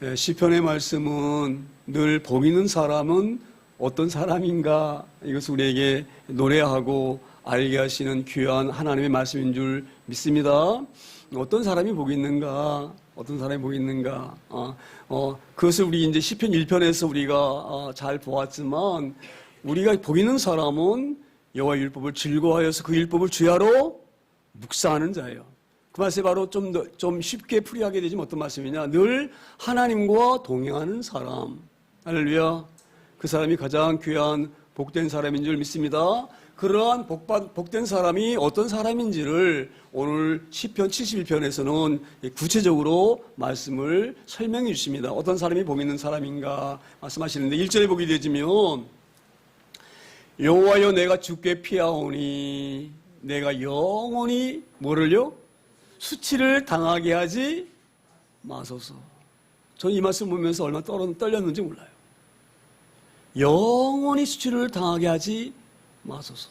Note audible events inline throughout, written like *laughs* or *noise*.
예, 시편의 말씀은 늘복 있는 사람은 어떤 사람인가 이것을 우리에게 노래하고 알게 하시는 귀한 하나님의 말씀인 줄 믿습니다. 어떤 사람이 복 있는가? 어떤 사람이 복 있는가? 어, 어, 그것을 우리 이제 시편 1편에서 우리가 어, 잘 보았지만 우리가 복 있는 사람은 여호와 율법을 즐거워하여서 그 율법을 주야로 묵상하는 자예요. 그 말씀이 바로 좀, 더, 좀 쉽게 풀이하게 되지만 어떤 말씀이냐. 늘 하나님과 동행하는 사람. 할렐루야. 그 사람이 가장 귀한 복된 사람인 줄 믿습니다. 그러한 복받, 복된 사람이 어떤 사람인지를 오늘 10편 71편에서는 구체적으로 말씀을 설명해 주십니다. 어떤 사람이 복 있는 사람인가 말씀하시는데 1절에 보게 되지면 여호와여 내가 주께 피하오니 내가 영원히 뭐를요? 수치를 당하게 하지 마소서. 저는 이 말씀 보면서 얼마나 떨- 떨렸는지 몰라요. 영원히 수치를 당하게 하지 마소서.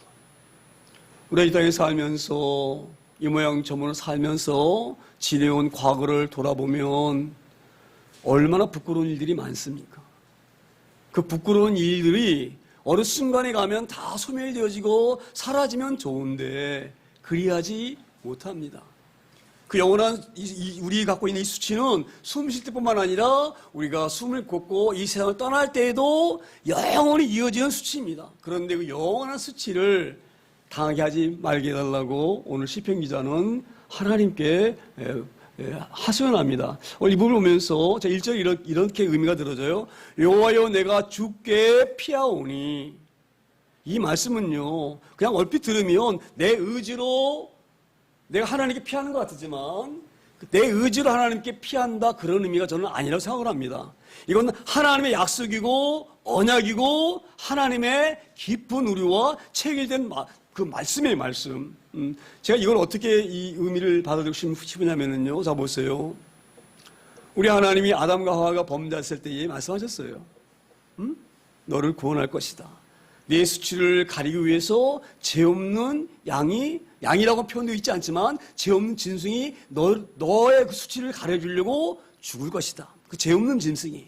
우리 이 땅에 살면서 이 모양 저 모양 살면서 지내온 과거를 돌아보면 얼마나 부끄러운 일들이 많습니까? 그 부끄러운 일들이 어느 순간에 가면 다 소멸되어지고 사라지면 좋은데 그리하지 못합니다. 그 영원한 이, 이- 우리 갖고 있는 이 수치는 숨 쉴 때뿐만 아니라 우리가 숨을 걷고 이 세상을 떠날 때에도 영원히 이어지는 수치입니다. 그런데 그 영원한 수치를 당하게 하지 말게 해달라고 오늘 시편 기자는 하나님께 하소연합니다. 오늘 이 부분을 보면서 제 1절 이렇게, 의미가 들어져요. 여호와여 내가 주께 피하오니 이 말씀은요 그냥 얼핏 들으면 내 의지로 내가 하나님께 피하는 것 같지만 내 의지로 하나님께 피한다 그런 의미가 저는 아니라고 생각을 합니다. 이건 하나님의 약속이고 언약이고 하나님의 깊은 우리와 체결된 마- 그 말씀의 말씀. 음, 제가 이걸 어떻게 이 의미를 받아들이고 싶으냐면요. 자 보세요. 우리 하나님이 아담과 하와가 범죄했을 때에 말씀하셨어요. 음? 너를 구원할 것이다. 내 수치를 가리기 위해서 죄 없는 양이 양이라고 표현되어 있지 않지만 죄 없는 짐승이 너, 너의 그 수치를 가려주려고 죽을 것이다. 그 죄 없는 짐승이.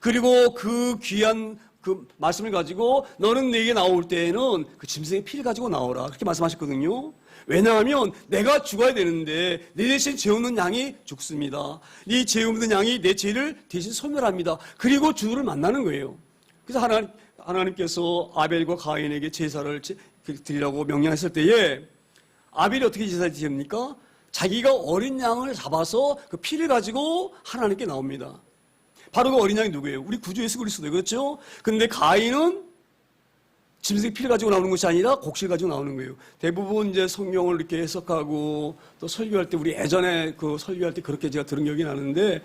그리고 그 귀한 그 말씀을 가지고 너는 내게 나올 때에는 그 짐승의 피를 가지고 나오라. 그렇게 말씀하셨거든요. 왜냐하면 내가 죽어야 되는데 내 대신 죄 없는 양이 죽습니다. 이죄 없는 양이 내 죄를 대신 소멸합니다. 그리고 주를 만나는 거예요. 그래서 하나님, 하나님께서 아벨과 가인에게 제사를 드리라고 명령했을 때에 아벨이 어떻게 제사를 드립니까? 자기가 어린 양을 잡아서 그 피를 가지고 하나님께 나옵니다. 바로 그 어린 양이 누구예요? 우리 구주 예수 그리스도예요. 그렇죠? 근데 가인은 짐승 피를 가지고 나오는 것이 아니라 곡실 가지고 나오는 거예요. 대부분 이제 성경을 이렇게 해석하고 또 설교할 때 우리 예전에 그 설교할 때 그렇게 제가 들은 기억이 나는데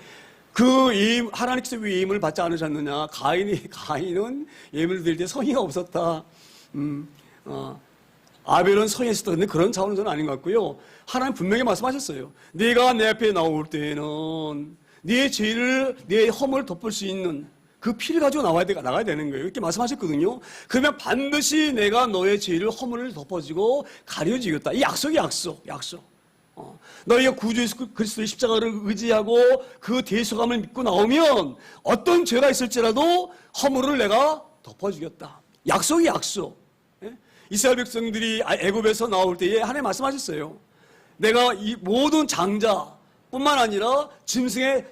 그 임, 하나님께서 왜 예임을 받지 않으셨느냐? 가인이, *laughs* 가인은 예임을 드릴 때 성의가 없었다. 음, 어, 아벨은 성에 있었다. 근데 그런 차원은 아닌 것 같고요. 하나님 분명히 말씀하셨어요. 네가 내 앞에 나올 때에는 네 죄를, 네 허물을 덮을 수 있는 그 피를 가지고 나와야 돼, 나가야 되는 거예요. 이렇게 말씀하셨거든요. 그러면 반드시 내가 너의 죄를 허물을 덮어지고 가려지겠다. 이 약속이 약속, 약속. 어, 너희가 구주 예수 그리스도의 십자가를 의지하고 그 대속함을 믿고 나오면 어떤 죄가 있을지라도 허물을 내가 덮어주겠다. 약속이 약속. 예? 이스라엘 백성들이 아, 애굽에서 나올 때에 하나님 말씀하셨어요. 내가 이 모든 장자뿐만 아니라 짐승의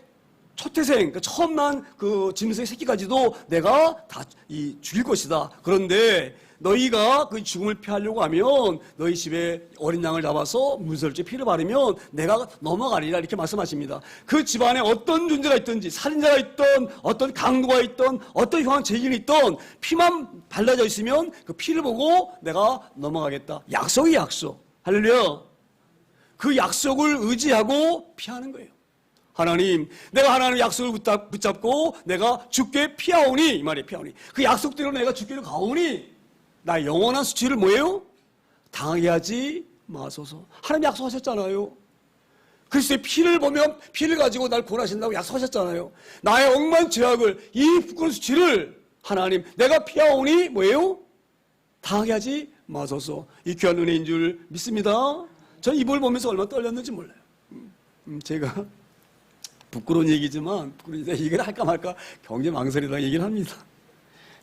초태생, 그러니까 처음 난 그 짐승의 새끼까지도 내가 다 이 죽일 것이다. 그런데 너희가 그 죽음을 피하려고 하면 너희 집에 어린 양을 잡아서 문설주에 피를 바르면 내가 넘어가리라 이렇게 말씀하십니다. 그 집안에 어떤 존재가 있든지 살인자가 있던 어떤 강도가 있던 어떤 흉한 죄인이 있던 피만 발라져 있으면 그 피를 보고 내가 넘어가겠다. 약속이 약속. 할렐루야. 그 약속을 의지하고 피하는 거예요. 하나님, 내가 하나님의 약속을 붙잡- 붙잡고 내가 죽게 피하오니 이 말이 피하오니 그 약속대로 내가 죽기를 가오니 나 영원한 수치를 뭐예요? 당하게 하지 마소서. 하나님 약속하셨잖아요. 그리스도의 피를 보면 피를 가지고 날 구원하신다고 약속하셨잖아요. 나의 억만 죄악을 이 부끄러운 수치를 하나님 내가 피하오니 뭐예요? 당하게 하지 마소서. 이 귀한 은혜인 줄 믿습니다. 전 이걸 보면서 얼마나 떨렸는지 몰라요. 음, 음, 제가 부끄러운 얘기지만 부끄러운 얘기 이걸 할까 말까 경제 망설이다 얘기를 합니다.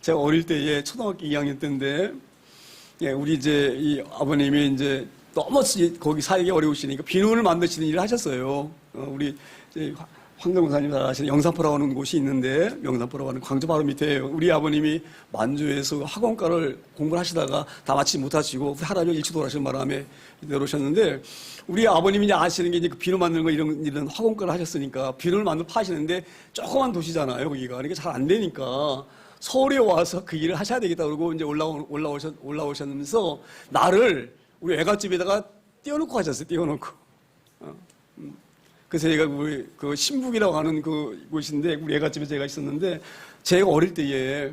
제가 어릴 때에 초등학교 2학년 때인데 예, 우리 이제 이 아버님이 이제 너무 시- 거기 살기 어려우시니까 비누를 만드시는 일을 하셨어요. 어, 우리 황정사님 잘 아시는 영산포라고 하는 곳이 있는데 영산포라고 하는 광주 바로 밑에요. 우리 아버님이 만주에서 학원가를 공부를 하시다가 다 마치지 못하시고 할아버지 일찍 돌아가신 바람에 내려오셨는데 우리 아버님이 아시는 게 이제 그 비누 만드는 거 이런 이런 학원가를 하셨으니까 비누를 만들어 파시는데 조그만 도시잖아요 거기가 그러니까 잘 안 되니까 서울에 와서 그 일을 하셔야 되겠다 그러고 이제 올라오, 올라오셨, 올라오셨면서 나를 우리 외갓집에다가 띄워놓고 가셨어요. 띄워놓고. 어, 음. 그래서 제가 우리 그 신북이라고 하는 그 곳인데 우리 애갓집에 제가 있었는데 제가 어릴 때에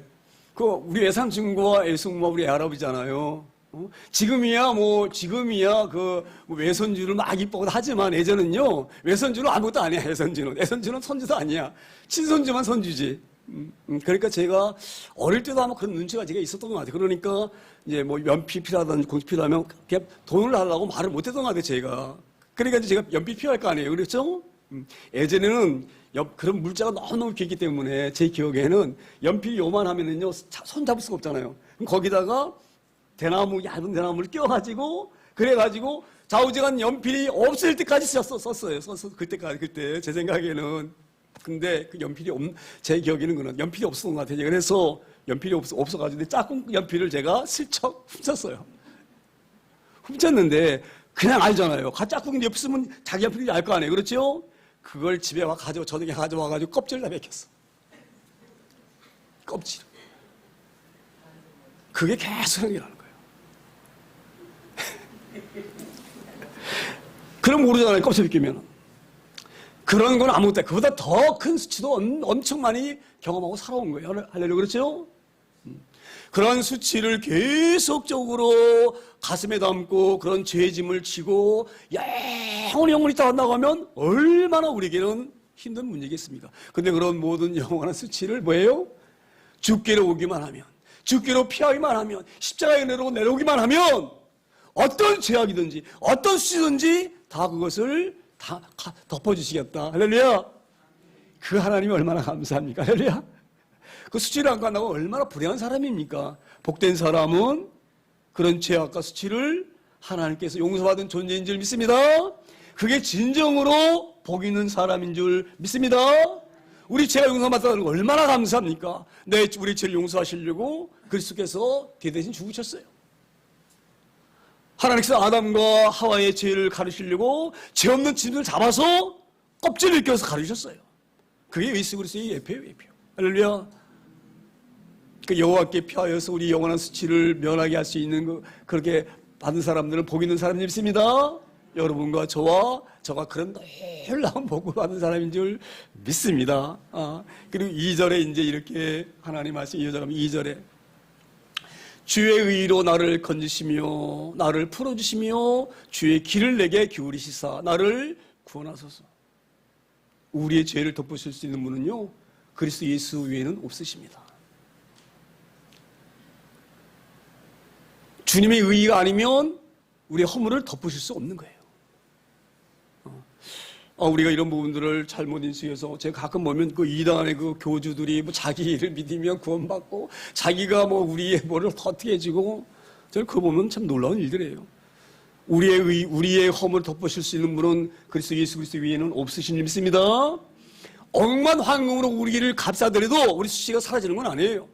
그 우리 외삼친구와 애숙모와 우리 애할아버지잖아요. 어? 지금이야 뭐 지금이야 그뭐 외손주를 막 이뻐고 하지만 예전은요 외손주는 아무것도 아니야 외손주는 외손주는 손주도 아니야 친손주만 손주지. 음, 음, 그러니까 제가 어릴 때도 아마 그런 눈치가 제가 있었던 것 같아요. 그러니까 이제 뭐 연필 필요하다든지 공지 필요하면 그냥 돈을 달라고 말을 못했던 것 같아요. 제가. 그러니까 이제 제가 연필 필요할 거 아니에요. 그렇죠? 음, 예전에는 옆- 그런 물자가 너무너무 길기 때문에 제 기억에는 연필 요만 하면은요 자- 손 잡을 수가 없잖아요. 거기다가 대나무 얇은 대나무를 끼워가지고 그래가지고 좌우지간 연필이 없을 때까지 썼어, 썼어요. 썼어 그때까지 그때 제 생각에는 근데 그 연필이 없, 제 기억에는 그는 연필이 없었던 것 같아요. 그래서 연필이 없어, 없어가지고 짝꿍 연필을 제가 슬쩍 훔쳤어요. 훔쳤는데 그냥 알잖아요. 가 짝꿍이 없으면 자기 연필이 알거 아니에요. 그렇죠? 그걸 집에 와 가지고 저녁에 가져와 가지고 껍질을 다 벗겼어. 껍질. 그게 계속 생각나는 거예요. *laughs* 그럼 모르잖아요. 껍질 벗기면. 그런 건 아무것도. 그보다 더 큰 수치도 엄- 엄청 많이 경험하고 살아온 거예요. 할렐루야. 그렇죠? 음. 그런 수치를 계속적으로 가슴에 담고 그런 죄짐을 지고 영원히 영원히 하면 얼마나 우리에게는 힘든 문제겠습니까? 근데 그런 모든 *laughs* 영원한 수치를 뭐예요? 죽기로 오기만 하면, 죽기로 피하기만 하면, 십자가에 내려오고 내려오기만 하면, 어떤 죄악이든지, 어떤 수치든지 다 그것을 다 가- 덮어주시겠다. 할렐루야. 그 하나님이 얼마나 감사합니까? 할렐루야. 그 수치를 안 간다고 얼마나 불행한 사람입니까? 복된 사람은 그런 죄악과 수치를 하나님께서 용서받은 존재인 줄 믿습니다. 그게 진정으로 복 있는 사람인 줄 믿습니다. 우리 죄가 용서받았다는 거 얼마나 감사합니까? 내 우리 죄를 용서하시려고 그리스도께서 대대신 죽으셨어요. 하나님께서 아담과 하와의 죄를 가르치려고 죄 없는 짐을 잡아서 껍질을 껴서 가르치셨어요. 그게 예수 그리스도의 예표예요, 예표. 할렐루야. 그 여호와께 피하여서 우리 영원한 수치를 면하게 할 수 있는 그 그렇게 받은 사람들은 복 있는 사람이 있습니다. 여러분과 저와 저가 그런 놀라운 복을 받은 사람인 줄 믿습니다. 아, 그리고 2절에 이제 이렇게 하나님 말씀 이어져가면 2절에 주의 의로 나를 건지시며 나를 풀어주시며 주의 길을 내게 기울이시사 나를 구원하소서. 우리의 죄를 덮으실 수 있는 분은요 그리스도 예수 외에는 없으십니다. 주님의 의의가 아니면 우리의 허물을 덮으실 수 없는 거예요. 어, 우리가 이런 부분들을 잘못 인식해서 제가 가끔 보면 그 이단의 그 교주들이 뭐 자기 일을 믿으면 구원받고 자기가 뭐 우리의 뭐를 해주고 저는 그거 보면 참 놀라운 일들이에요. 우리의 의, 우리의 허물을 덮으실 수 있는 분은 그리스도 예수 그리스도 위에는 없으신 줄 믿습니다. 억만 황금으로 우리를 값사드려도 우리 수치가 사라지는 건 아니에요.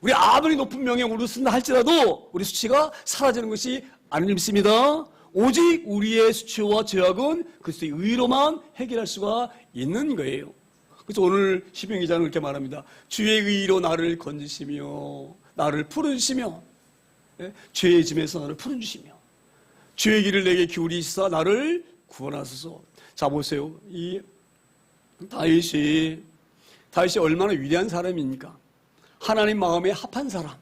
우리 아무리 높은 명예를 쓴다 할지라도 우리 수치가 사라지는 것이 믿습니다. 오직 우리의 수치와 죄악은 그리스도의 의로만 해결할 수가 있는 거예요. 그래서 오늘 시병 기자는 이렇게 말합니다. 주의 의로 나를 건지시며 나를 풀어주시며 예? 죄의 짐에서 나를 풀어주시며 주의 길을 내게 기울이시사 나를 구원하소서. 자 보세요. 이 다윗이 다윗이 얼마나 위대한 사람입니까? 하나님 마음에 합한 사람.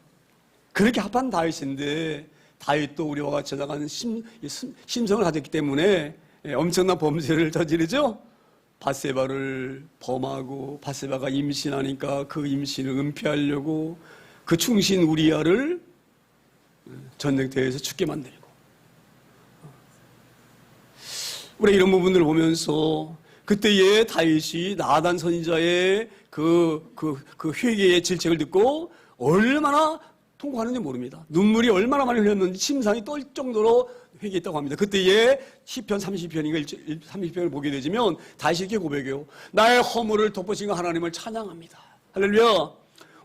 그렇게 합한 다윗인데 다윗도 우리와 같이 저장한 심, 심- 심성을 가졌기 때문에 예, 엄청난 범죄를 저지르죠. 바세바를 범하고 바세바가 임신하니까 그 임신을 은폐하려고 그 충신 우리아를 전쟁터에서 죽게 만들고 우리 이런 부분들을 보면서 그때에 다윗이 나단 선지자의 그, 그, 그 회개의 질책을 듣고 얼마나 통곡하는지 모릅니다. 눈물이 얼마나 많이 흘렸는지 침상이 떨 정도로 회개했다고 합니다. 그때에 시편 30편인가 30편을 보게 되지면 다시 이렇게 고백해요. 나의 허물을 덮으신 하나님을 찬양합니다. 할렐루야.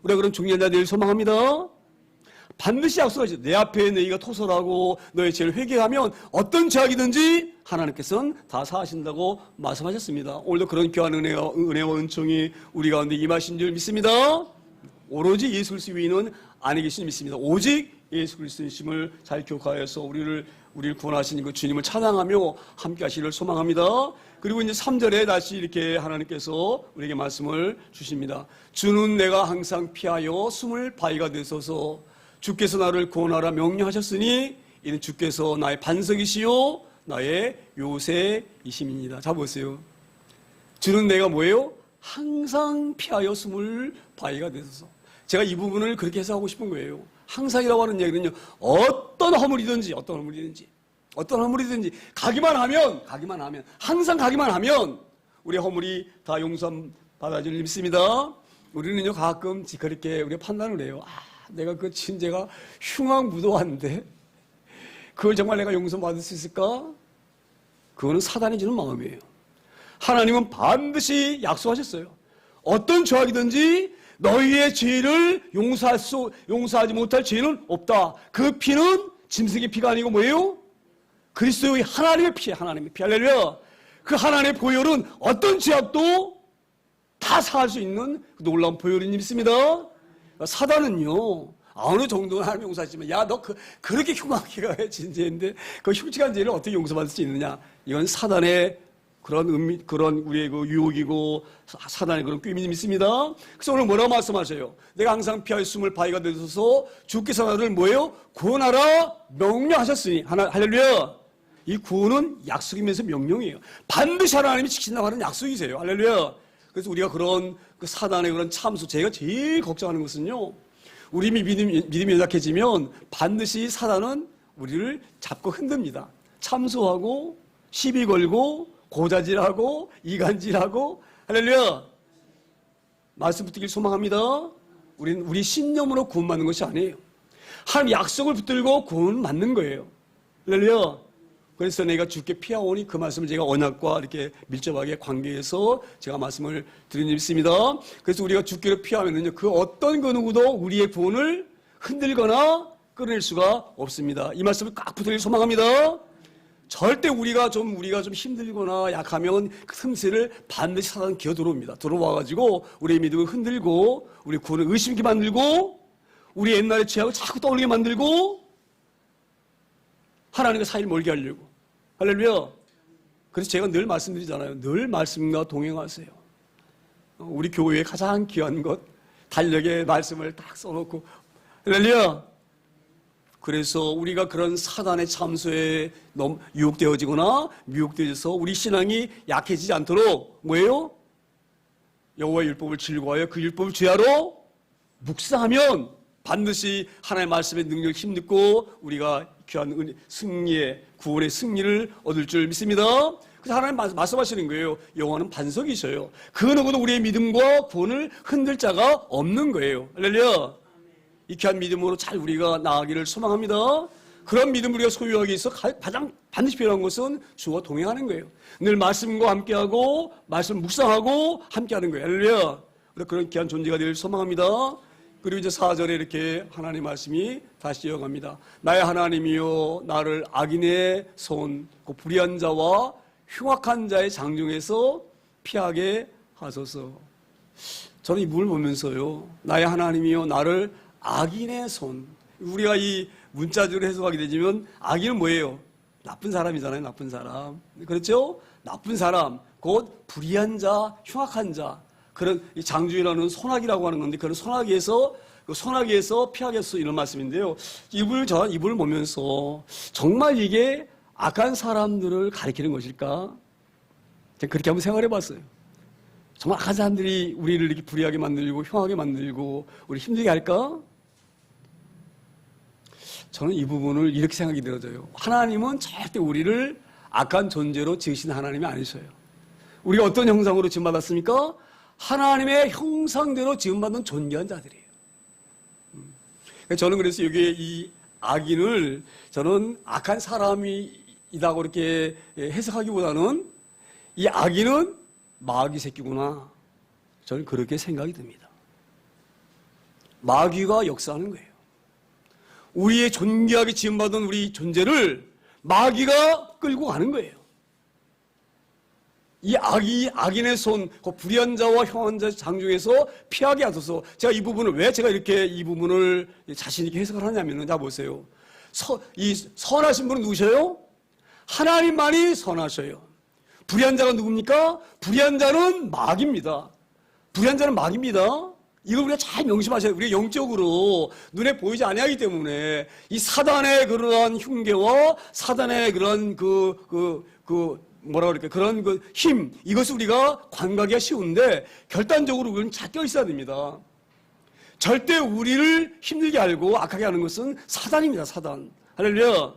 우리가 그런 중년 자들 소망합니다. 반드시 약속하시죠. 내 앞에 너희가 토설하고 너의 죄를 회개하면 어떤 죄악이든지 하나님께서는 다 사하신다고 말씀하셨습니다. 오늘도 그런 귀한 은혜와, 은혜와 은총이 우리 가운데 임하신 줄 믿습니다. 오로지 예수 그리스도 위는 아니 계신 믿습니다. 오직 예수 그리스도님을 잘 기억하여서 우리를 우리를 구원하신 그 주님을 찬양하며 함께 하시기를 소망합니다. 그리고 이제 3절에 다시 이렇게 하나님께서 우리에게 말씀을 주십니다. 주는 내가 항상 피하여 숨을 바위가 되소서 주께서 나를 구원하라 명령하셨으니 이는 주께서 나의 반석이시요 나의 요새이심입니다. 자 보세요. 주는 내가 뭐예요? 항상 피하여 숨을 바위가 되소서. 제가 이 부분을 그렇게 해석하고 싶은 거예요. 항상이라고 하는 얘기는요. 어떤 허물이든지 어떤 허물이든지 어떤 허물이든지 가기만 하면 가기만 하면 항상 가기만 하면 우리 허물이 다 용서 받아줄 믿습니다. 우리는요 가끔 그렇게 우리 판단을 해요. 아, 내가 그 친제가 흉악무도한데 그걸 정말 내가 용서 받을 수 있을까? 그거는 사단이 주는 마음이에요. 하나님은 반드시 약속하셨어요. 어떤 죄악이든지 너희의 죄를 용서할 수, 용서하지 못할 죄는 없다. 그 피는 짐승의 피가 아니고 뭐예요? 그리스도의 하나님의 피, 하나님의 피. 할렐루야. 그 하나님의 보혈은 어떤 죄악도 다 사할 수 있는 그 놀라운 보혈인 믿습니다. 사단은요, 어느 정도는 하나님 용서하지만, 야, 너 그, 그렇게 흉하게 진죄인데, 그 흉측한 죄를 어떻게 용서받을 수 있느냐. 이건 사단의 그런 의미, 그런 우리의 그 유혹이고 사단의 그런 꾀임이 있습니다. 그래서 오늘 뭐라고 말씀하셔요? 내가 항상 피할 숨을 바위가 되셔서 주께서 나를 뭐예요? 구원하라 명령하셨으니 하나 할렐루야. 이 구원은 약속이면서 명령이에요. 반드시 하나님이 지킨다고 하는 약속이세요. 할렐루야. 그래서 우리가 그런 그 사단의 그런 참수, 제가 제일 걱정하는 것은요. 우리 믿음이, 믿음이 연약해지면 반드시 사단은 우리를 잡고 흔듭니다. 참수하고 시비 걸고 고자질하고 이간질하고 할렐루야 말씀 붙들길 소망합니다. 우리는 우리 신념으로 구원 받는 것이 아니에요. 하나님 약속을 붙들고 구원 받는 거예요. 할렐루야 그래서 내가 주께 피하오니 그 말씀을 제가 언약과 이렇게 밀접하게 관계해서 제가 말씀을 드린 일 있습니다. 그래서 우리가 주께로 피하면은요, 그 어떤 그 누구도 우리의 구원을 흔들거나 끊을 수가 없습니다. 이 말씀을 꽉 붙들길 소망합니다. 절대 우리가 좀 우리가 좀 힘들거나 약하면 그 틈새를 반드시 사단 기어 들어옵니다. 들어와 가지고 우리의 믿음을 흔들고 우리 구원을 의심케 만들고 우리 옛날의 죄악을 자꾸 떠올리게 만들고 하나님과 사이를 멀게 하려고 할렐루야. 그래서 제가 늘 말씀드리잖아요. 늘 말씀과 동행하세요. 어, 우리 교회의 가장 귀한 것 달력에 말씀을 딱 써놓고 할렐루야. 그래서 우리가 그런 사단의 참소에 너무 유혹되어지거나 미혹되어서 우리 신앙이 약해지지 않도록 뭐예요? 여호와의 율법을 즐거워하여 그 율법을 죄하러 묵상하면 반드시 하나님의 말씀의 능력을 힘듣고 우리가 귀한 승리의 구원의 승리를 얻을 줄 믿습니다. 그래서 하나님 말씀하시는 거예요. 여호와는 반석이셔요. 그 누구도 우리의 믿음과 구원을 흔들 자가 없는 거예요. 할렐루야. 이 귀한 믿음으로 잘 우리가 나아가기를 소망합니다. 그런 믿음 우리가 소유하기 위해서 가장 반드시 필요한 것은 주와 동행하는 거예요. 늘 말씀과 함께하고 말씀 묵상하고 함께하는 거예요. 할렐루야. 그런 귀한 존재가 되길 소망합니다. 그리고 이제 4절에 이렇게 하나님 말씀이 다시 이어갑니다. 나의 하나님이여 나를 악인의 손, 그 불의한 자와 흉악한 자의 장중에서 피하게 하소서. 저는 이 문을 보면서요. 나의 하나님이여 나를 악인의 손. 우리가 이 문자적으로 해석하게 되면 악인은 뭐예요? 나쁜 사람이잖아요. 나쁜 사람. 그렇죠? 나쁜 사람. 곧 불의한 자, 흉악한 자. 그런 장주이라는 소나기라고 하는 건데 그런 소나기에서 그 소나기에서 피하겠어 이런 말씀인데요. 이불 저 이불을 보면서 정말 이게 악한 사람들을 가리키는 것일까? 제가 그렇게 한번 생각해 봤어요. 정말 악한 사람들이 우리를 이렇게 불의하게 만들고 흉하게 만들고 우리 힘들게 할까? 저는 이 부분을 이렇게 생각이 들어져요. 하나님은 절대 우리를 악한 존재로 지으신 하나님이 아니셔요. 우리가 어떤 형상으로 지음받았습니까? 하나님의 형상대로 지음받은 존귀한 자들이에요. 음. 저는 그래서 여기에 이 악인을 저는 악한 사람이다고 이렇게 해석하기보다는 이 악인은 마귀 새끼구나. 저는 그렇게 생각이 듭니다. 마귀가 역사하는 거예요. 우리의 존귀하게 지음받은 우리 존재를 마귀가 끌고 가는 거예요. 이 악이 악인의 손, 그 불의한 자와 형한 자 장중에서 피하게 하소서. 제가 이 부분을 왜 제가 이렇게 이 부분을 자신 있게 해석을 하냐면은 자 보세요. 서, 이 선하신 분은 누구셔요? 하나님만이 선하셔요. 불의한 자가 누굽니까? 불의한 자는 마귀입니다. 불의한 자는 마귀입니다. 이걸 우리가 잘 명심하셔야 돼요. 우리가 영적으로 눈에 보이지 아니하기 때문에 이 사단의 그러한 흉계와 사단의 그런 그, 그, 그, 뭐라 그럴까 그런 그 힘, 이것을 우리가 관각하기가 쉬운데 결단적으로 우리는 잡혀 있어야 됩니다. 절대 우리를 힘들게 알고 악하게 하는 것은 사단입니다, 사단. 할렐루야.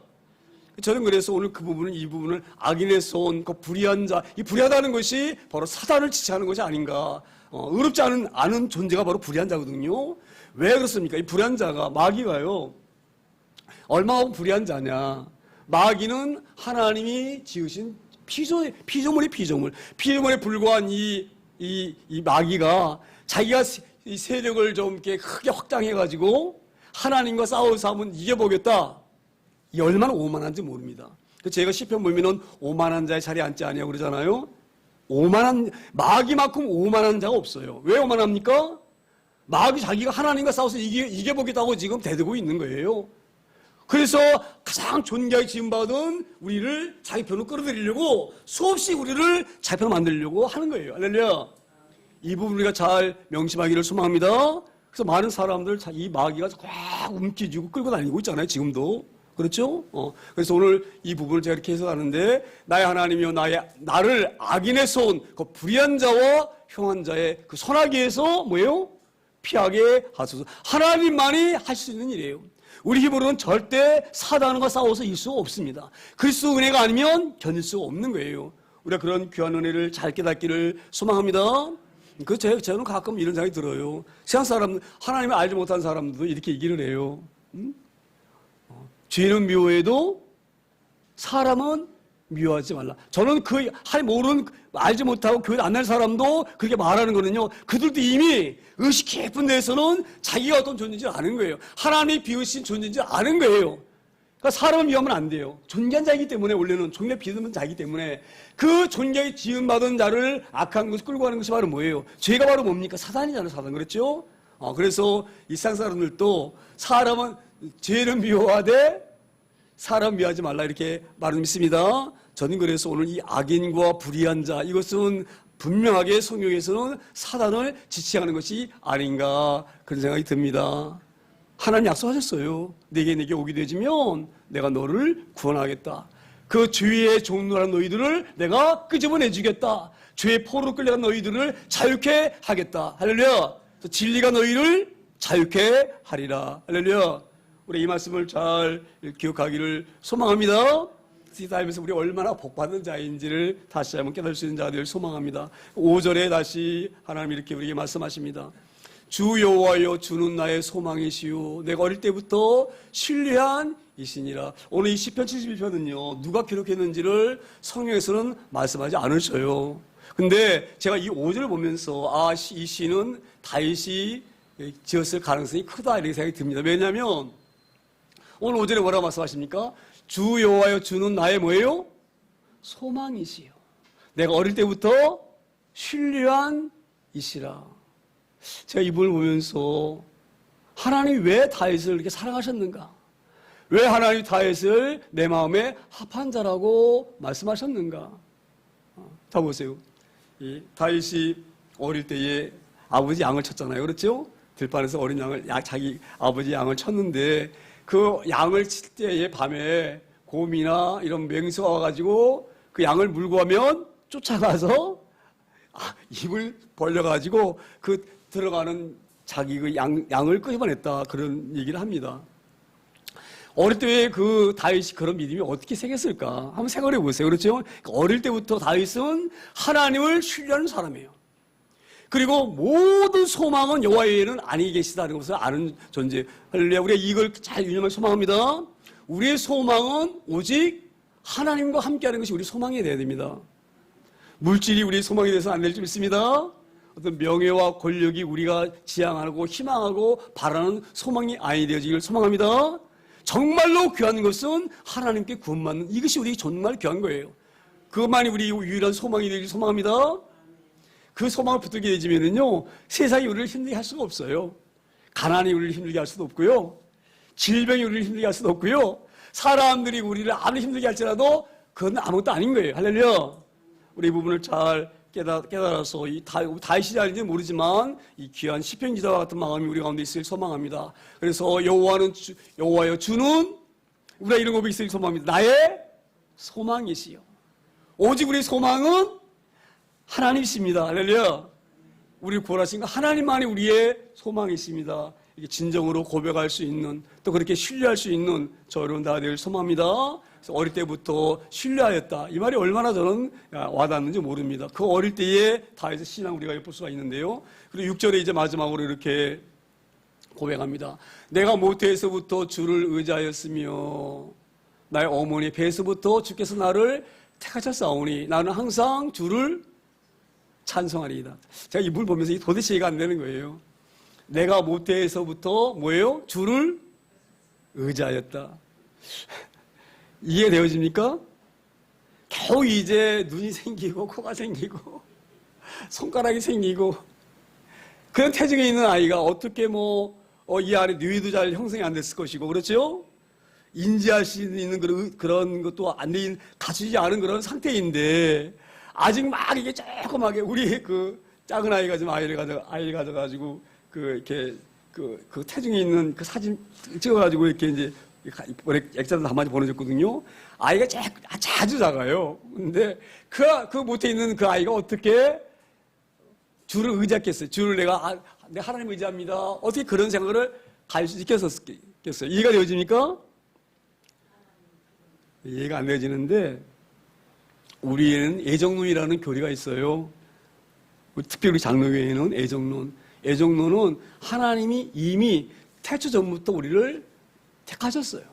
저는 그래서 오늘 그 부분은 이 부분을 악인의 손, 그 불의한 자, 이 불의하다는 것이 바로 사단을 지칭하는 것이 아닌가. 어, 의롭지 않은, 않은 존재가 바로 불의한 자거든요. 왜 그렇습니까? 이 불의한 자가, 마귀가요, 얼마나 불의한 자냐. 마귀는 하나님이 지으신 피조, 피조물이 피조물. 피조물에 불과한 이, 이, 이 마귀가 자기가 세- 이 세력을 좀 이렇게 크게 확장해가지고 하나님과 싸워서 한번 이겨보겠다. 이 얼마나 오만한지 모릅니다. 그 제가 시편 보면은 오만한 자의 자리에 앉지 아니하고 그러잖아요. 오만한 마귀만큼 오만한 자가 없어요. 왜 오만합니까? 마귀 자기가 하나님과 싸워서 이겨, 이겨보겠다고 지금 대들고 있는 거예요. 그래서 가장 존귀하게 지음받은 우리를 자기 편으로 끌어들이려고 수없이 우리를 자기 편으로 만들려고 하는 거예요. 할렐루야. 이 부분 우리가 잘 명심하기를 소망합니다. 그래서 많은 사람들 자- 이 마귀가 꽉 움켜쥐고 끌고 다니고 있잖아요. 지금도. 그렇죠? 어. 그래서 오늘 이 부분을 제가 이렇게 해석하는데 나의 하나님이여 나의 나를 악인의 손, 그 불의한 자와 형한 자의 그 선하기에서 뭐예요? 피하게 하소서. 하나님만이 할 수 있는 일이에요. 우리 힘으로는 절대 사단과 싸워서 이길 수 없습니다. 그리스도 은혜가 아니면 견딜 수 없는 거예요. 우리가 그런 귀한 은혜를 잘 깨닫기를 소망합니다. 그 제, 저는 가끔 이런 생각이 들어요. 세상 사람, 하나님을 알지 못한 사람들도 이렇게 얘기를 해요. 음? 어, 죄는 미워해도 사람은 미워하지 말라. 저는 그, 할 모르는, 알지 못하고 교회 안 날 사람도 그렇게 말하는 거는요. 그들도 이미 의식 깊은 데에서는 자기가 어떤 존재인지 아는 거예요. 하나님이 비우신 존재인지 아는 거예요. 그러니까 사람을 미워하면 안 돼요. 존귀한 자이기 때문에 원래는 존귀 비듬은 자이기 때문에 그 존귀에 지음받은 자를 악한 것을 끌고 가는 것이 바로 뭐예요? 죄가 바로 뭡니까? 사단이잖아요, 사단. 그렇죠? 어, 그래서 이상 사람들도 사람은 죄를 미워하되 사람 미워하지 말라 이렇게 말을 믿습니다. 저는 그래서 오늘 이 악인과 불의한 자 이것은 분명하게 성경에서는 사단을 지칭하는 것이 아닌가 그런 생각이 듭니다. 하나님 약속하셨어요. 내게 내게 오게 되지면 내가 너를 구원하겠다. 그 죄의 종로한 너희들을 내가 끄집어내 주겠다. 죄의 포로 끌려간 너희들을 자유케 하겠다. 할렐루야. 진리가 너희를 자유케 하리라. 할렐루야. 우리 이 말씀을 잘 기억하기를 소망합니다. 이 삶에서 우리 얼마나 복받은 자인지를 다시 한번 깨달을 수 있는 자들 소망합니다. 5절에 다시 하나님 이렇게 우리에게 말씀하십니다. 주 여호와여 주는 나의 소망이시요 내가 어릴 때부터 신뢰한 이신이라 오늘 이 시편 71편은요 누가 기록했는지를 성경에서는 말씀하지 않으셔요 근데 제가 이 5절을 보면서 아이 시는 다윗이 지었을 가능성이 크다 이렇게 생각이 듭니다 왜냐하면 오늘 5절에 뭐라고 말씀하십니까? 주 여호와여 주는 나의 뭐예요? 소망이시요 내가 어릴 때부터 신뢰한 이시라 제가 이분을 보면서 하나님이 왜 다윗을 이렇게 사랑하셨는가? 왜 하나님이 다윗을 내 마음에 합한 자라고 말씀하셨는가? 어, 자 보세요. 이 다윗이 어릴 때에 아버지 양을 쳤잖아요. 그렇죠? 들판에서 어린 양을 야- 자기 아버지 양을 쳤는데 그 양을 칠 때에 밤에 곰이나 이런 맹수가 와가지고 그 양을 물고 하면 쫓아가서 아, 입을 벌려가지고 그 들어가는 자기 그 양, 양을 끄집어냈다. 그런 얘기를 합니다. 어릴 때왜그 다윗이 그런 믿음이 어떻게 생겼을까? 한번 생각해 보세요. 그렇죠? 어릴 때부터 다윗은 하나님을 신뢰하는 사람이에요. 그리고 모든 소망은 여호와에는 아니 계시다는 것을 아는 존재. 할렐루야. 우리가 이걸 잘 유념할 소망합니다. 우리의 소망은 오직 하나님과 함께하는 것이 우리 소망이 되어야 됩니다. 물질이 우리의 소망이 돼서 안 될 줄 믿습니다. 어떤 명예와 권력이 우리가 지향하고 희망하고 바라는 소망이 아니 되어지기를 소망합니다. 정말로 귀한 것은 하나님께 구원받는 이것이 우리 정말 귀한 거예요. 그것만이 우리 유일한 소망이 되길 소망합니다. 그 소망을 붙들게 되지면은요 세상이 우리를 힘들게 할 수가 없어요. 가난이 우리를 힘들게 할 수도 없고요. 질병이 우리를 힘들게 할 수도 없고요. 사람들이 우리를 아무리 힘들게 할지라도 그건 아무것도 아닌 거예요. 할렐루야. 우리 이 부분을 잘 깨달, 깨달아서 이 다, 다윗이 아닌지 모르지만 이 귀한 시편 기자와 같은 마음이 우리 가운데 있을 소망합니다. 그래서 여호와는 주, 여호와여 주는 우리가 이런 고백이 있을 소망합니다. 나의 소망이시요. 오직 우리 소망은 하나님이십니다. 할렐루야. 우리를 구원하신 거 하나님만이 우리의 소망이십니다. 이게 진정으로 고백할 수 있는 또 그렇게 신뢰할 수 있는 저 여러분 다될 소망입니다. 그래서 어릴 때부터 신뢰하였다. 이 말이 얼마나 저는 와닿는지 모릅니다. 그 어릴 때에 다해서 신앙 우리가 엿볼 수가 있는데요. 그리고 6절에 이제 마지막으로 이렇게 고백합니다. 내가 모태에서부터 주를 의지하였으며 나의 어머니 배에서부터 주께서 나를 택하셨사오니 나는 항상 주를 찬송하리이다. 제가 이물 보면서 이 도대체 이해가 안 되는 거예요. 내가 모태에서부터 뭐예요? 주를 의지하였다. *laughs* 이해되어집니까? 겨우 이제 눈이 생기고 코가 생기고 *laughs* 손가락이 생기고 그런 태중에 있는 아이가 어떻게 뭐, 어, 이 안에 뇌도 잘 형성이 안 됐을 것이고, 그렇죠? 인지할 수 있는 그런, 것도 안 돼, 갖추지 않은 그런 상태인데, 아직 막 이게 조그맣게, 우리 그 작은 아이가 좀 아이를 가져, 아이를 가져가지고, 그, 이렇게, 그, 그 태중에 있는 그 사진 찍어가지고 이렇게 이제, 액자도 한마디 보내줬거든요. 아이가 자, 자주 작아요. 근데 그, 그 못해 있는 그 아이가 어떻게 주를 의지했겠어요. 주를 내가, 아, 내 하나님 의지합니다. 어떻게 그런 생각을 있겠었겠어요. 이해가 되어집니까? 이해가 안 되어지는데, 우리에는 애정론이라는 교리가 있어요. 특별히 장로교회에는 애정론. 애정론은 하나님이 이미 태초 전부터 우리를 택하셨어요.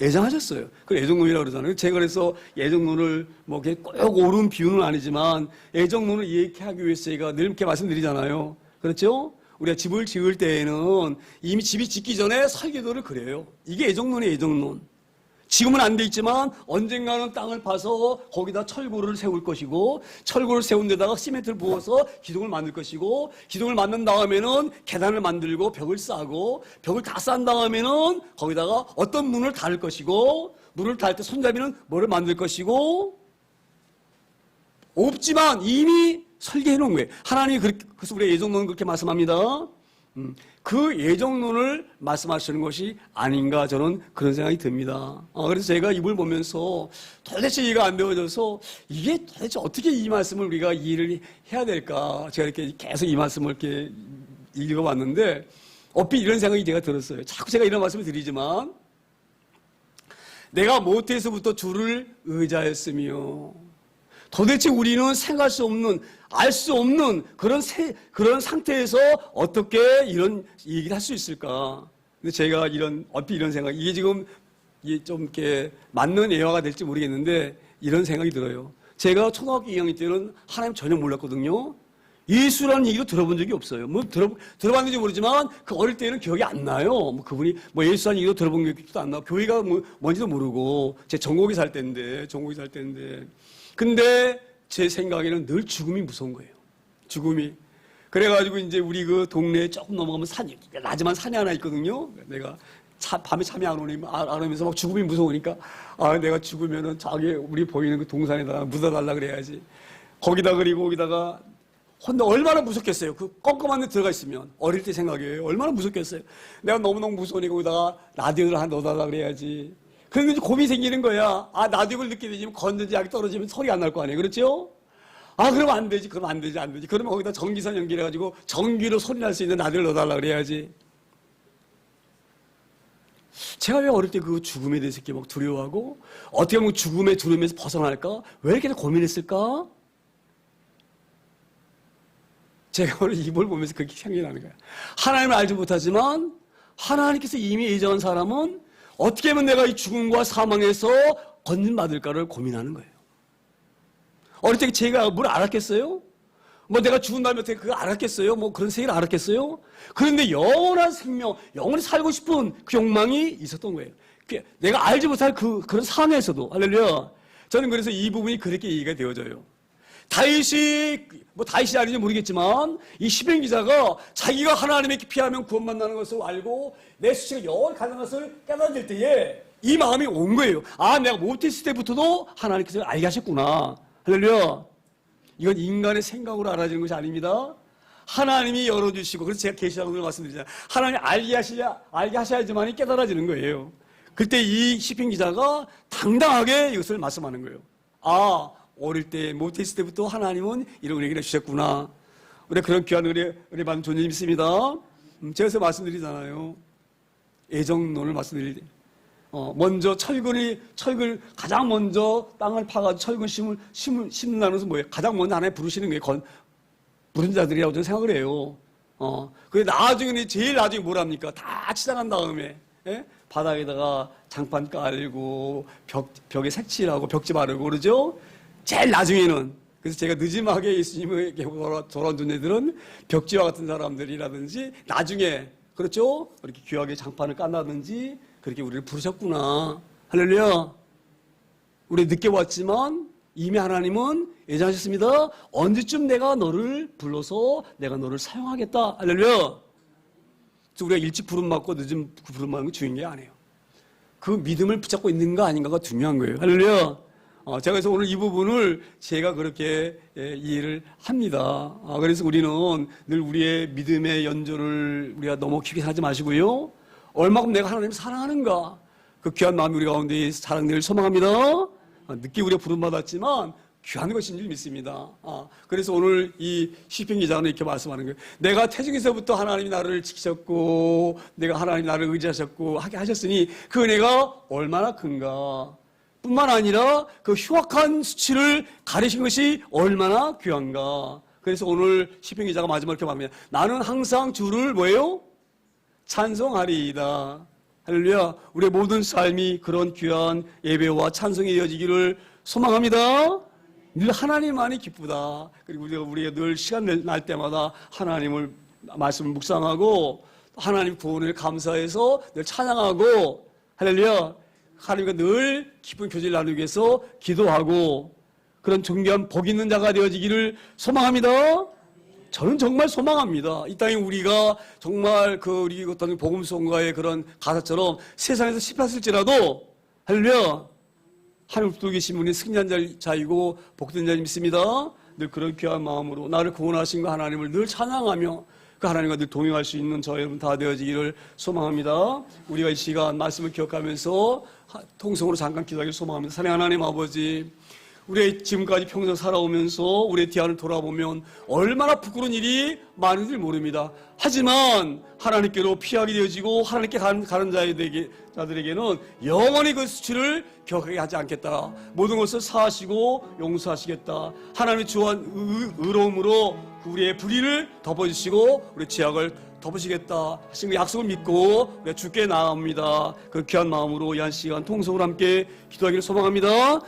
애정하셨어요. 그 애정론이라고 그러잖아요. 제가 그래서 애정론을 뭐 꼭 옳은 비유는 아니지만 애정론을 이해하기 위해서 제가 늘 이렇게 말씀드리잖아요. 그렇죠? 우리가 집을 지을 때에는 이미 집이 짓기 전에 설계도를 그려요. 이게 애정론이에요, 애정론. 지금은 안 돼 있지만 언젠가는 땅을 파서 거기다 철골을 세울 것이고 철골을 세운 데다가 시멘트를 부어서 기둥을 만들 것이고 기둥을 만든 다음에는 계단을 만들고 벽을 쌓고 벽을 다 쌓은 다음에는 거기다가 어떤 문을 달 것이고 문을 달때 손잡이는 뭐를 만들 것이고 없지만 이미 설계해 놓은 거예요. 하나님이 그렇게, 그래서 우리 예정론은 그렇게 말씀합니다. 음, 그 예정론을 말씀하시는 것이 아닌가 저는 그런 생각이 듭니다. 어, 그래서 제가 이걸 보면서 도대체 이해가 안 되어져서 이게 도대체 어떻게 이 말씀을 우리가 이해를 해야 될까 제가 이렇게 계속 이 말씀을 이렇게 읽어봤는데 어삐 이런 생각이 제가 들었어요. 자꾸 제가 이런 말씀을 드리지만 내가 모태에서부터 주를 의자였으며 도대체 우리는 생각할 수 없는, 알 수 없는 그런 세, 그런 상태에서 어떻게 이런 얘기를 할 수 있을까? 근데 제가 이런, 어피 이런 생각, 이게 지금 이게 좀 이렇게 맞는 예화가 될지 모르겠는데 이런 생각이 들어요. 제가 초등학교 2학년 때는 하나님 전혀 몰랐거든요. 예수라는 얘기도 들어본 적이 없어요. 뭐 들어, 들어봤는지 모르지만 그 어릴 때는 기억이 안 나요. 뭐 그분이 뭐 예수라는 얘기도 들어본 적도 안 나고 교회가 뭐 뭔지도 모르고 제 전국이 살 때인데, 전국이 살 때인데. 근데 제 생각에는 늘 죽음이 무서운 거예요. 죽음이. 그래가지고 이제 우리 그 동네에 조금 넘어가면 산이, 나지만 산이 하나 있거든요. 내가 차, 밤에 잠이 안 오니, 안 오면서 막 죽음이 무서우니까, 아, 내가 죽으면은 저기 우리 보이는 그 동산에다가 묻어달라 그래야지. 거기다 그리고 거기다가 혼자 얼마나 무섭겠어요. 그 껌껌한 데 들어가 있으면. 어릴 때 생각이에요. 얼마나 무섭겠어요. 내가 너무너무 무서우니까 거기다가 라디오를 하나 넣어달라 그래야지. 그러면 고민이 생기는 거야. 아, 라디오를 듣게 되면 건전지 약이 떨어지면 소리가 안 날 거 아니에요. 그렇죠? 아, 그러면 안 되지. 그러면 안 되지. 안 되지. 그러면 거기다 전기선 연결해가지고 전기로 소리 날 수 있는 라디오를 넣어달라 그래야지. 제가 왜 어릴 때 그 죽음에 대해서 이렇게 막 두려워하고 어떻게 하면 죽음의 두려움에서 벗어날까? 왜 이렇게 고민했을까? 제가 오늘 이걸 보면서 그렇게 생각이 나는 거예요. 하나님을 알지 못하지만 하나님께서 이미 예정한 사람은 어떻게 하면 내가 이 죽음과 사망에서 건진받을까를 고민하는 거예요. 어릴 때 제가 뭘 알았겠어요? 뭐 내가 죽은 다음에 어떻게 그거 알았겠어요? 뭐 그런 세계를 알았겠어요? 그런데 영원한 생명, 영원히 살고 싶은 그 욕망이 있었던 거예요. 그 내가 알지 못할 그, 그런 상황에서도, 할렐루야. 저는 그래서 이 부분이 그렇게 이해가 되어져요. 다윗이, 뭐 다윗이 아닌지 모르겠지만, 이 시편 기자가 자기가 하나님에게 피하면 구원만나는 것을 알고, 내 수치가 영원히 가는 것을 깨달을 때에 이 마음이 온 거예요. 아, 내가 못했을 때부터도 하나님께서 알게 하셨구나. 할렐루야. 이건 인간의 생각으로 알아지는 것이 아닙니다. 하나님이 열어주시고, 그래서 제가 계시라고 말씀드리잖아요. 하나님 알게 하셔야, 알게 하셔야지만이 깨달아지는 거예요. 그때 이 시편 기자가 당당하게 이것을 말씀하는 거예요. 아, 어릴 때, 못했을 때부터 하나님은 이런 얘기를 해주셨구나. 우리 그런 귀한 은혜, 은혜 받은 존재 있습니다. 음, 제가 말씀드리잖아요. 애정론을 말씀드릴 때. 어, 먼저 철근이, 철근, 가장 먼저 땅을 파가지고 철근 심을, 심을, 심는다는 것은 뭐예요? 가장 먼저 하나님 부르시는 게 건, 부른 자들이라고 저는 생각을 해요. 어, 근데 나중에, 제일 나중에 뭘 합니까? 다 치장한 다음에, 예? 바닥에다가 장판 깔고, 벽, 벽에 색칠하고, 벽지 바르고, 그러죠? 제일 나중에는, 그래서 제가 늦음하게 예수님에게 돌아- 돌아온 존재들은 벽지와 같은 사람들이라든지, 나중에, 그렇죠? 이렇게 귀하게 장판을 깐다든지, 그렇게 우리를 부르셨구나. 할렐루야. 우리 늦게 왔지만 이미 하나님은 예정하셨습니다. 언제쯤 내가 너를 불러서 내가 너를 사용하겠다. 할렐루야. 우리가 일찍 부름 받고 늦은 부름 받는 게 중요한 게 아니에요. 그 믿음을 붙잡고 있는가 아닌가가 중요한 거예요. 할렐루야. 어, 제가 그래서 오늘 이 부분을 제가 그렇게 예, 이해를 합니다. 아, 그래서 우리는 늘 우리의 믿음의 연조를 우리가 너무 깊게 하지 마시고요. 얼마큼 내가 하나님을 사랑하는가. 그 귀한 마음이 우리 가운데 자랑되길 소망합니다. 아, 늦게 우리가 부름받았지만 귀한 것인 줄 믿습니다. 아, 그래서 오늘 이 시편 기자는 이렇게 말씀하는 거예요. 내가 태중에서부터 하나님이 나를 지키셨고, 내가 하나님 나를 의지하셨고, 하게 하셨으니 그 은혜가 얼마나 큰가. 뿐만 아니라 그 흉악한 수치를 가리신 것이 얼마나 귀한가. 그래서 오늘 시편 기자가 마지막에 이렇게 말합니다. 나는 항상 주를 뭐예요? 찬송하리이다. 할렐루야. 우리의 모든 삶이 그런 귀한 예배와 찬송이 이어지기를 소망합니다. 늘 하나님만이 기쁘다. 그리고 우리가 우리가 늘 시간 낼- 날 때마다 하나님을 말씀을 묵상하고 하나님 구원을 감사해서 늘 찬양하고 할렐루야. 하나님과 늘 깊은 교제를 나누기 위해서 기도하고 그런 존귀한 복 있는 자가 되어지기를 소망합니다. 저는 정말 소망합니다. 이 땅에 우리가 정말 그 우리 어떤 복음송가의 그런 가사처럼 세상에서 씹혔을지라도 할렐루야 하늘 또 계신 분이 승리한 자이고 복된 자님 믿습니다. 늘 그런 귀한 마음으로 나를 구원하신 그 하나님을 늘 찬양하며 그 하나님과 늘 동행할 수 있는 저 여러분 다 되어지기를 소망합니다. 우리가 이 시간 말씀을 기억하면서 하- 통성으로 잠깐 기도하기를 소망합니다. 사랑 하나님 아버지 우리 지금까지 평생 살아오면서 우리의 뒤안을 돌아보면 얼마나 부끄러운 일이 많은지 모릅니다. 하지만 하나님께로 피하게 되어지고 하나님께 가는, 가는 자들에게는 영원히 그 수치를 기억하게 하지 않겠다. 모든 것을 사하시고 용서하시겠다. 하나님의 주한 의- 의로움으로 우리의 불의를 덮어주시고 우리 죄악을 덮으시겠다 하신 그 약속을 믿고 주께 나아옵니다. 그 귀한 마음으로 이 한 시간 통성으로 함께 기도하기를 소망합니다.